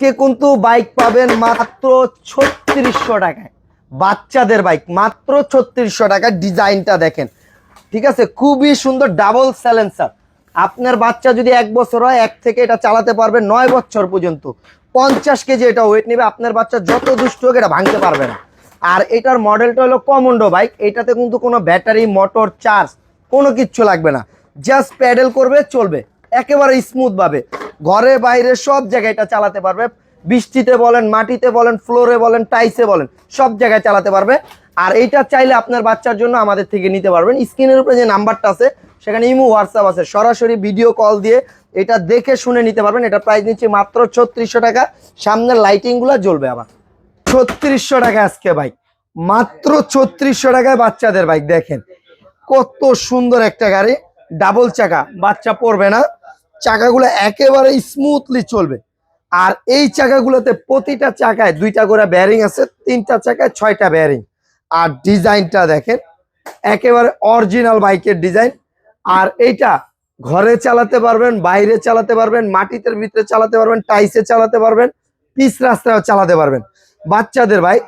আজকে কিন্তু বাইক পাবেন মাত্র ছত্রিশশো টাকায়। বাচ্চাদের বাইক মাত্র ছত্রিশশো টাকা ডিজাইনটা দেখেন। ঠিক আছে? খুবই সুন্দর ডাবল স্যালেন্সার আপনার বাচ্চা যদি এক বছর হয়, এক থেকে এটা চালাতে পারবে নয় বছর পর্যন্ত। পঞ্চাশ কেজি এটা ওয়েট নেবে, আপনার বাচ্চা যত দুষ্ট হোক এটা ভাঙতে পারবে না। আর এটার মডেলটা হলো কমন্ডো বাইক এটাতে কিন্তু কোনো ব্যাটারি মোটর চার্জ কোনো কিচ্ছু লাগবে না। জাস্ট প্যাডেল করবে, চলবে। একেবারে স্মুথ ভাবে। ঘরে বাইরে সব জায়গায় এটা চালাতে পারবে। বৃষ্টিতে বলেন, মাটিতে বলেন ফ্লোরে বলেন টাইসে বলেন, সব জায়গায় চালাতে পারবে। আর এইটা চাইলে আপনার বাচ্চার জন্য আমাদের থেকে নিতে পারবেন। স্ক্রিনের উপরে যে নাম্বারটা আছে, সেখানে ইমো হোয়াটসঅ্যাপ আছে। সরাসরি ভিডিও কল দিয়ে এটা দেখে শুনে নিতে পারবেন। এটা প্রাইস নিচ্ছে মাত্র ছত্রিশশো টাকা। সামনের লাইটিংগুলো জ্বলবে আবার। ছত্রিশশো টাকা আজকে বাইক মাত্র ছত্রিশশো টাকায় বাচ্চাদের বাইক দেখেন। কত সুন্দর একটা গাড়ি। ডাবল চাকা, বাচ্চা পড়বে না। চাকাগুলো একেবারে স্মুথলি চলবে। আর এই চাকাগুলোতে প্রতিটা চাকায় দুইটা করে ব্যারিং আছে, তিনটা চাকায় ছয়টা ব্যারিং আর ডিজাইনটা দেখেন, একেবারে অরিজিনাল বাইকের ডিজাইন আর এইটা ঘরে চালাতে পারবেন, বাইরে চালাতে পারবেন, মাটিতে ভিতরে চালাতে পারবেন টাইসে চালাতে পারবেন পিস রাস্তায় চালাতে পারবেন। বাচ্চাদের ভাই,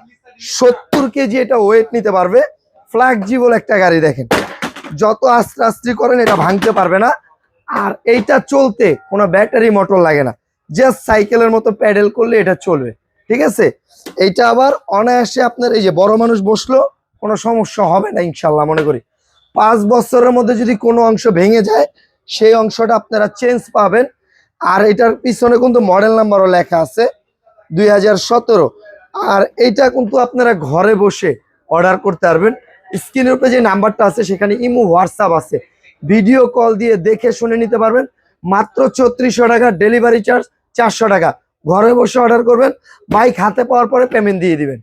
সত্তর কেজি এটা ওয়েট নিতে পারবে। ফ্ল্যাগজিবল একটা গাড়ি দেখেন। যত আস্তে আস্তে করেন, এটা ভাঙতে পারবে না। আর এইটা চলতে কোনো ব্যাটারি মোটর লাগে না। জাস্ট সাইকেলের মতো প্যাডেল করলে এটা চলবে। ঠিক আছে? এইটা আবার অনায়াসে আপনার এই যে বড় মানুষ বসল, কোনো সমস্যা হবে না ইনশাল্লাহ মনে করি। পাঁচ বছরের মধ্যে যদি কোনো অংশ ভেঙে যায়, সেই অংশটা আপনারা চেঞ্জ পাবেন। আর এটার পিছনে কিন্তু মডেল নাম্বারও লেখা আছে, দুই হাজার সতেরো। আর এইটা কিন্তু আপনারা ঘরে বসে অর্ডার করতে পারবেন। স্ক্রিনের উপরে যে নাম্বারটা আছে, সেখানে ইমো হোয়াটসঅ্যাপ আছে। ভিডিও কল দিয়ে দেখে শুনে নিতে পারবেন। মাত্র ছত্রিশশো টাকা ডেলিভারি চার্জ, চারশো টাকা। ঘরে বসে অর্ডার করবেন, বাইক হাতে পাওয়ার পরে পেমেন্ট দিয়ে দিবেন।